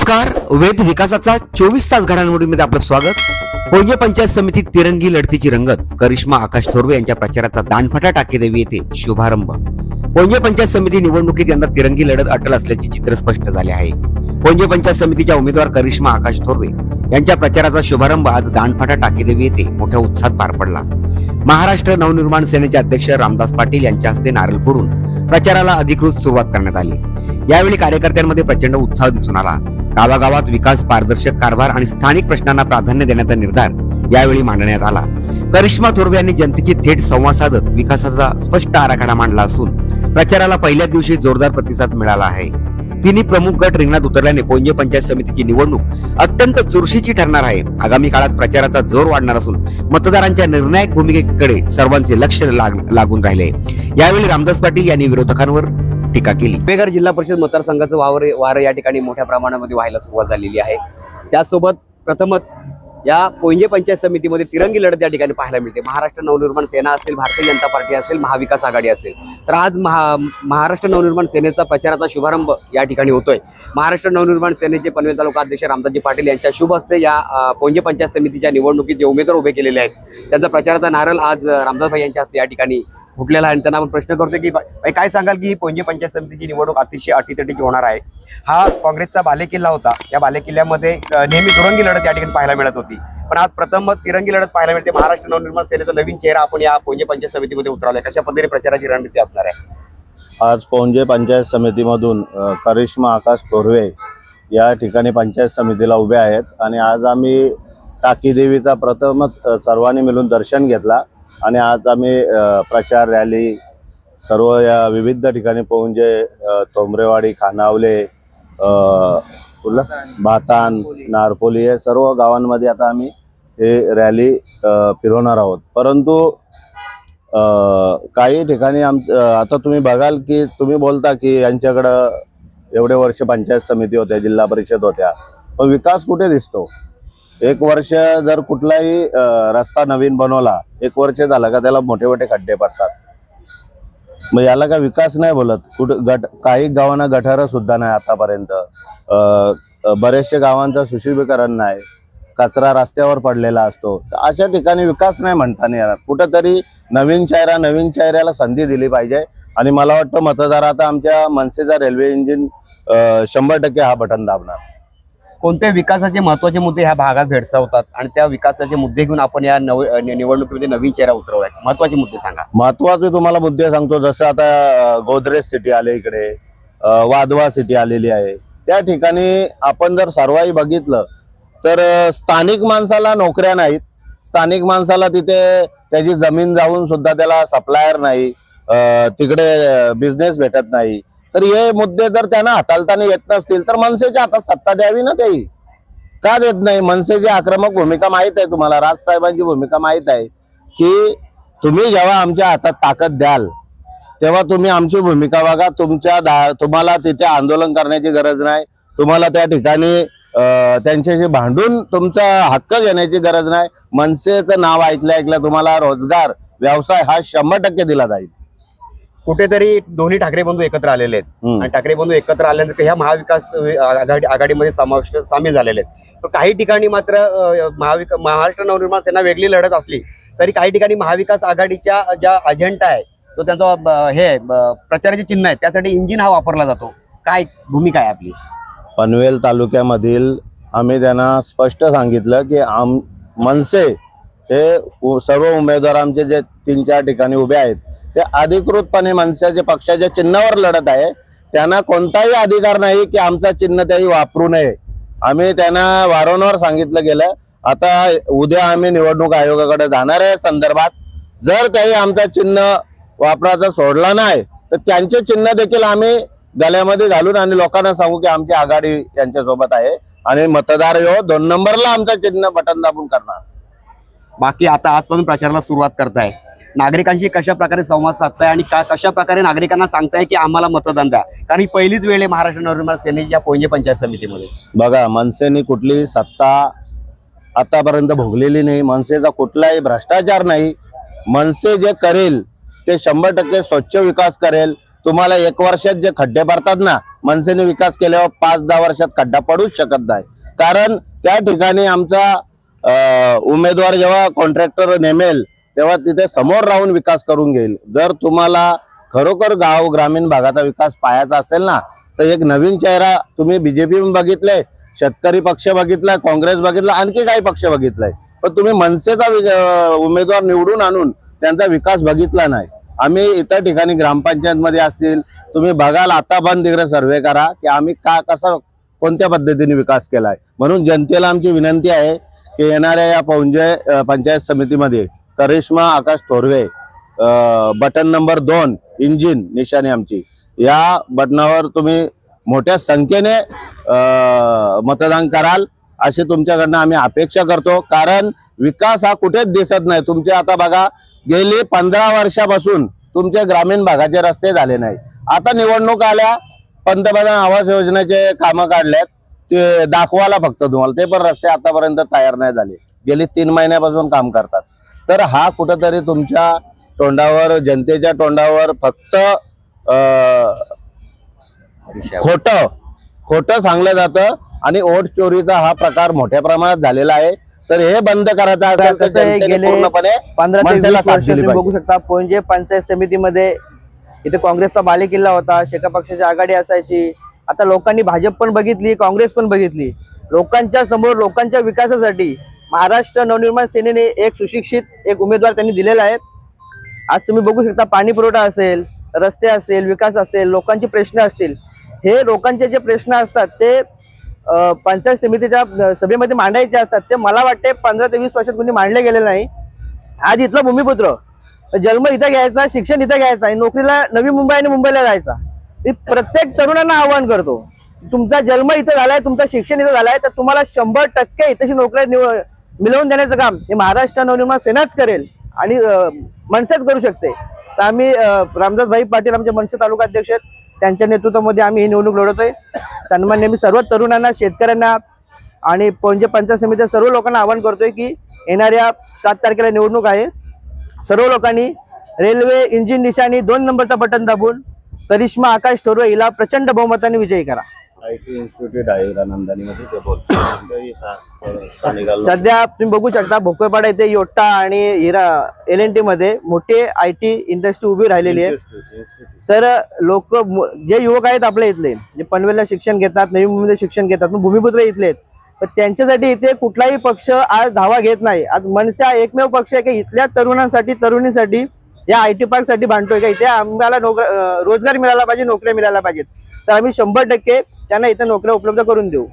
नमस्कार. वेद विकासाचा चोवीस तास घडामोडीमध्ये आपलं स्वागत. पोंजे पंचायत समिती तिरंगी लढतीची रंगत. करिश्मा आकाश थोरवे यांच्या प्रचाराचा दानफटा टाकेदेवी येथे शुभारंभ. पोंजे पंचायत समिती निवडणुकीत यंदा तिरंगी लढत अटल असल्याचे चित्र स्पष्ट झाले आहे. पोंजे पंचायत समितीच्या उमेदवार करिश्मा आकाश थोरवे यांच्या प्रचाराचा शुभारंभ आज दानफाटा टाकेदेवी येथे मोठ्या उत्साहात पार पडला. महाराष्ट्र नवनिर्माण सेनेचे अध्यक्ष रामदास पाटील यांच्या हस्ते नारळ फोडून प्रचाराला अधिकृत सुरुवात करण्यात आली. यावेळी कार्यकर्त्यांमध्ये प्रचंड उत्साह दिसून आला. गावागावात विकास पारदर्शक कारभार आणि स्थानिक प्रश्नांना प्राधान्य देण्याचा निर्धार यावेळी मांडण्यात आला. करिश्मा थोरवे यांनी जनतेची थेट संवाद साधत विकासाचा स्पष्ट आराखडा मांडला असून प्रचाराला पहिल्या दिवशी जोरदार प्रतिसाद मिळाला आहे. तिन्ही प्रमुख गट रिंगणात उतरल्याने पोंजे पंचायत समितीची निवडणूक अत्यंत चुरशीची ठरणार आहे. आगामी काळात प्रचाराचा जोर वाढणार असून मतदारांच्या निर्णायक भूमिकेकडे सर्वांचे लक्ष लाग- लागून राहिले. यावेळी रामदास पाटील यांनी विरोधकांवर टीका केली. बेघर जिल्हा परिषद मतदारसंघाचं वावर वार या ठिकाणी मोठ्या प्रमाणामध्ये व्हायला सुरुवात झालेली आहे. त्यासोबत प्रथमच या पोंजे पंचायत समितीमध्ये तिरंगी लढत या ठिकाणी पाहायला मिळते. महाराष्ट्र नवनिर्माण सेना असेल भारतीय जनता पार्टी असेल महाविकास आघाडी असेल. तर आज महा महाराष्ट्र नवनिर्माण सेनेचा प्रचाराचा शुभारंभ या ठिकाणी होतोय. महाराष्ट्र नवनिर्माण सेनेचे पनवेल तालुका अध्यक्ष रामदासजी पाटील यांच्या शुभ हस्ते या पोंजे पंचायत समितीच्या निवडणुकीत जे उमेदवार उभे केलेले आहेत त्यांचा प्रचाराचा नारळ आज रामदासभाई यांच्या हस्ते या ठिकाणी फुटलेला आहे. आणि त्यांना आपण प्रश्न करतो की काय सांगाल की ही पोंजे पंचायत समितीची निवडणूक अतिशय अटीतटीची होणार आहे. हा काँग्रेसचा बालेकिल्ला होता. या बालेकिल्ल्यामध्ये नेहमी दुरंगी लढत या ठिकाणी पाहायला मिळत होती. पण आज प्रथम तिरंगी लढत पाहायला मिळते. महाराष्ट्र नवनिर्माण सेनेचा नवीन चेहरा आपण या पोंजे पंचायत समितीमध्ये उतरवलाय. कशा पद्धतीने प्रचाराची रणनीती असणार आहे? आज पोंजे पंचायत समितीमधून करिश्मा आकाश तोरवे या ठिकाणी पंचायत समितीला उभे आहेत. आणि आज आम्ही टाकीदेवीचा प्रथमच सर्वांनी मिळून दर्शन घेतला. आणि आज आम्ही प्रचार रॅली सर्व या विविध ठिकाणी पोहून जे तोंबरेवाडी खानावले भातान नारपोली हे सर्व गावांमध्ये आता आम्ही हे रॅली फिरवणार आहोत. परंतु काही ठिकाणी आम आता तुम्ही बघाल की तुम्ही बोलता की यांच्याकडं एवढे वर्ष पंचायत समिती होत्या जिल्हा परिषद होत्या पण विकास कुठे दिसतो? एक वर्ष जर कुठलाही रस्ता नवीन बनवला एक वर्ष झालं का त्याला मोठे मोठे खड्डे पडतात. मग याला काय विकास नाही बोलत. कुठं गट काही गावांना गटारं सुद्धा नाही आतापर्यंत. अ, बरेचशे गावांचं सुशोभीकरण नाही. कचरा रस्त्यावर पडलेला असतो. तर अशा ठिकाणी विकास नाही म्हणता नाही येणार. कुठंतरी नवीन चेहरा नवीन चेहऱ्याला संधी दिली पाहिजे. आणि मला वाटतं मतदार आता आमच्या मनसेचा रेल्वे इंजिन शंभर टक्के हा बटन दाबणार. कोणत्या विकासाचे महत्त्वाचे मुद्दे ह्या भागात भेडसावतात आणि त्या विकासाचे मुद्दे घेऊन आपण या नव निवडणुकीमध्ये नवीन चेहरा उतरवलाय महत्त्वाचे मुद्दे सांगा. महत्त्वाचे तुम्हाला मुद्दे सांगतो. जसं आता गोदरेज सिटी आले इकडे वादवा वाधवा सिटी आलेली आहे. त्या ठिकाणी आपण जर सर्वही बघितलं तर स्थानिक माणसाला नोकऱ्या नाहीत. स्थानिक माणसाला तिथे त्याची जमीन जाऊन सुद्धा त्याला सप्लायर नाही. तिकडे बिझनेस भेटत नाही. तर हे मुद्दे जर त्यांना हाताळताना येत नसतील तर मनसेच्या हातात सत्ता द्यावी ना त्याही का देत नाही? मनसेची आक्रमक भूमिका माहीत आहे तुम्हाला. राजसाहेबांची भूमिका माहीत आहे की तुम्ही जेव्हा आमच्या हातात ताकद द्याल तेव्हा तुम्ही आमची भूमिका बघा. तुमच्या दा तुम्हाला तिथे आंदोलन करण्याची गरज नाही. तुम्हाला त्या ठिकाणी त्यांच्याशी भांडून तुमचा हक्क घेण्याची गरज नाही. मनसेचं नाव ऐकलं ऐकलं तुम्हाला रोजगार व्यवसाय हा शंभर टक्के दिला जाईल. कुठेतरी दोन्ही ठाकरे बंधू एकत्र आलेले आहेत. आणि ठाकरे बंधू एकत्र आल्यानंतर ह्या महाविकास आघाडी आघाडीमध्ये समाविष्ट सामील झालेले आहेत. पण काही ठिकाणी मात्र महाविक महाराष्ट्र नवनिर्माण सेना वेगळी लढत असली तरी काही ठिकाणी महाविकास आघाडीच्या ज्या अजेंडा आहे तो त्यांचा हे प्रचाराचे चिन्ह आहे त्यासाठी इंजिन हा वापरला जातो. काय भूमिका आहे आपली? पनवेल तालुक्यामधील आम्ही त्यांना स्पष्ट सांगितलं की आम मनसे हे सर्व उमेदवार आमचे जे तीन चार ठिकाणी उभे आहेत ते अधिकृतपणे मनसेच्या पक्षाच्या चिन्हावर लढत आहे. त्यांना कोणताही अधिकार नाही की आमचा चिन्ह त्याही वापरू नये. आम्ही त्यांना वारंवार सांगितलं गेलं आता उद्या आम्ही निवडणूक आयोगाकडे जाणार आहे संदर्भात. जर त्याही आमचा चिन्ह वापराचा सोडला नाही तर त्यांचे चिन्ह देखील आम्ही गल्यामध्ये घालून आणि लोकांना सांगू की आमची आघाडी यांच्यासोबत आहे. आणि मतदार यो दोन नंबरला आमचं चिन्ह बटन दाबून करणार. बाकी आता आजपासून प्रचाराला सुरुवात करताय. नागरिकांशी कशा प्रकारे संवाद साधताय आणि का कशा प्रकारे नागरिकांना सांगताय की आम्हाला मतदान द्या? कारण ही पहिलीच वेळ आहे महाराष्ट्र नवनिर्माण सेनेच्या पोंजे पंचायत समितीमध्ये. बघा मनसेने कुठलीही सत्ता आतापर्यंत भोगलेली नाही. मनसेचा कुठलाही भ्रष्टाचार नाही. मनसे जे करेल ते शंभर टक्के स्वच्छ विकास करेल. तुम्हाला एक वर्षात जे खड्डे पडतात ना मनसेने विकास केल्यावर पाच दहा वर्षात खड्डा पडूच शकत नाही. कारण त्या ठिकाणी आमचा उमेदवार जेव्हा कॉन्ट्रॅक्टर नेमेल तेव्हा तिथे समोर राहून विकास करून घेईल. जर तुम्हाला खरोखर गाव ग्रामीण भागाचा विकास पाहायचा असेल ना तर एक नवीन चेहरा तुम्ही बीजेपी बघितलंय शेतकरी पक्ष बघितलाय काँग्रेस बघितला आणखी काही पक्ष बघितलाय. पण तुम्ही मनसेचा वि- उमेदवार निवडून आणून त्यांचा विकास बघितला नाही. आम्ही इतर ठिकाणी ग्रामपंचायतमध्ये असतील तुम्ही बघाल आता पण तिकडे सर्वे करा की आम्ही का कसा कोणत्या पद्धतीने विकास केला आहे म्हणून जनतेला आमची विनंती आहे की येणाऱ्या या पौंजय पंचायत समितीमध्ये करिश्मा आकाश थोरवे बटन नंबर दोन इंजिन निशाणी आमची. या बटनावर तुम्ही मोठ्या संख्येने मतदान कराल अशी तुमच्याकडनं आम्ही अपेक्षा करतो. कारण विकास हा कुठेच दिसत नाही. तुमचे आता बघा गेली पंधरा वर्षापासून तुमचे ग्रामीण भागाचे रस्ते झाले नाही आता निवडणूक आल्या पंतप्रधान आवास योजनेचे कामं काढल्यात ते दाखवायला फक्त तुम्हाला. ते पण रस्ते आतापर्यंत तयार नाही झाले. गेली तीन महिन्यापासून काम करतात. तर हा कुठंतरी तुमच्या तोंडावर जनतेच्या तोंडावर फक्त खोटं खोटं सांगलं जातं आणि ओट चोरीचा हा प्रकार मोठ्या प्रमाणात झालेला आहे. तर हे बंद करायचं असेल तर पूर्णपणे पंधरा. बघू शकता पंचायत समितीमध्ये इथे काँग्रेसचा बालेकिल्ला होता शेका पक्षाची आघाडी असायची. आता लोकांनी भाजप पण बघितली काँग्रेस पण बघितली. लोकांच्या समोर लोकांच्या विकासासाठी महाराष्ट्र नवनिर्माण सेनेने एक सुशिक्षित एक उमेदवार त्यांनी दिलेला आहे. आज तुम्ही बघू शकता पाणी पुरवठा असेल रस्ते असेल विकास असेल लोकांचे प्रश्न असतील. हे लोकांचे जे प्रश्न असतात ते पंचायत समितीच्या सभेमध्ये मांडायचे असतात. ते मला वाटते पंधरा ते वीस वर्षात कोणी मांडले गेले नाही. आज इथला भूमिपुत्र जन्म इथं घ्यायचा शिक्षण इथं घ्यायचं आणि नोकरीला नवी मुंबई आणि मुंबईला जायचा. मी प्रत्येक तरुणांना आवाहन करतो तुमचा जन्म इथं झालाय तुमचं शिक्षण इथं झालाय तर तुम्हाला शंभर टक्के इथेशी नोकऱ्या निव- मिळवून देण्याचं काम हे महाराष्ट्र नवनिर्माण सेनाच करेल आणि मनसेच करू शकते. तर आम्ही रामदास रामदासभाई पाटील आमचे मनसे तालुका अध्यक्ष आहेत. त्यांच्या नेतृत्वामध्ये आम्ही ही निवडणूक लढवतोय. सन्मान्य मी सर्व तरुणांना शेतकऱ्यांना आणि पोंजे पंचायत समितीच्या सर्व लोकांना आवाहन करतोय की येणाऱ्या सात तारखेला निवडणूक आहे. सर्व लोकांनी रेल्वे इंजिन निशाणी दोन नंबरचं बटन दाबून करिश्मा आकाश थोरवे हिला प्रचंड बहुमताने विजयी करा. बोलतो सध्या तुम्ही बघू शकता भोकरपाडा इथे योट्टा आणि हिरा एल एन टी मध्ये मोठी आय टी इंडस्ट्री उभी राहिलेली आहे. तर लोक जे युवक आहेत आपल्या इथले जे पनवेलला शिक्षण घेतात नवी मुंबईमध्ये शिक्षण घेतात भूमिपुत्र इथले आहेत. तर त्यांच्यासाठी इथे कुठलाही पक्ष आज धावा घेत नाही. आज मनसे हा एकमेव पक्ष आहे की इथल्या तरुणांसाठी तरुणींसाठी या आय टी पार्कसाठी भांडतोय का? इथे आम्हाला नोक- रोजगार मिळाला पाहिजे नोकऱ्या मिळायला पाहिजेत. तर आम्ही शंभर टक्के त्यांना इथे नोकऱ्या उपलब्ध करून देऊ.